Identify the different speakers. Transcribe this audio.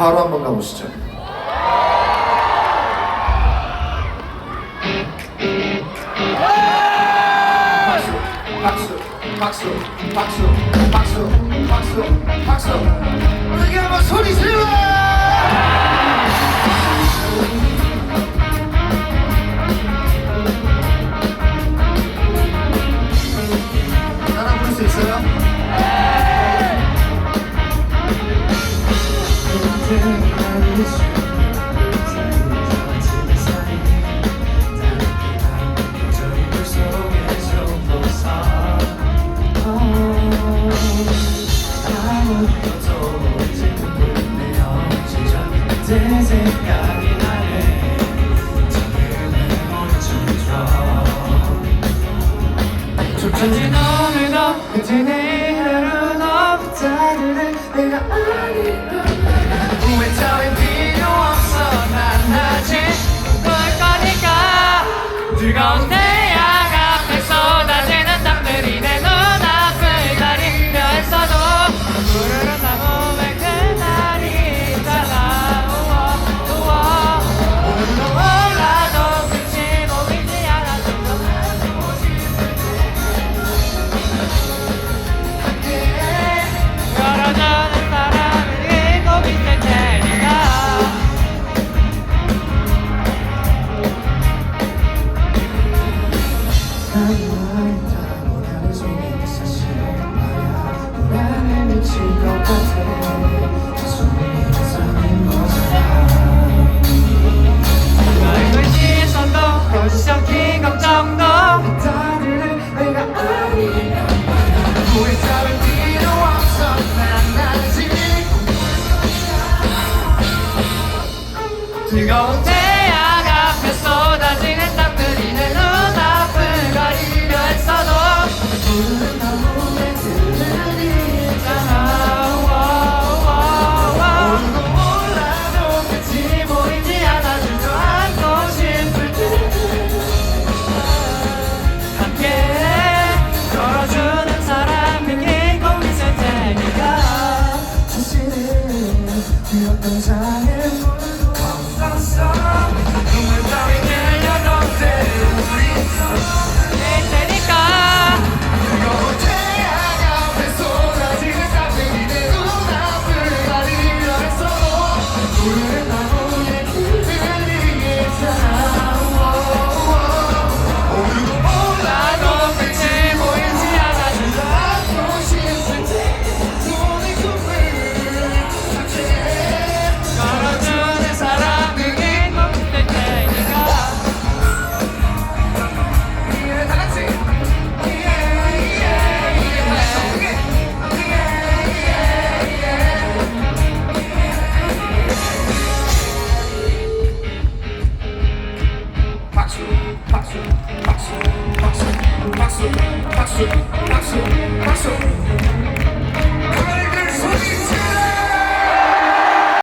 Speaker 1: 바로 한번 가보시죠. 박수, 박수, 박수, 박수, 박수, 박수, 박수. 우리 한번 소리 질러!
Speaker 2: 어쩐지 너를 더 그치 내일을 너 부탁을 내가 아니까 후회 따윈 필요 없어 난 아직 볼 거니까 즐거운
Speaker 1: 데 Senhor tem. passo, passo, passo.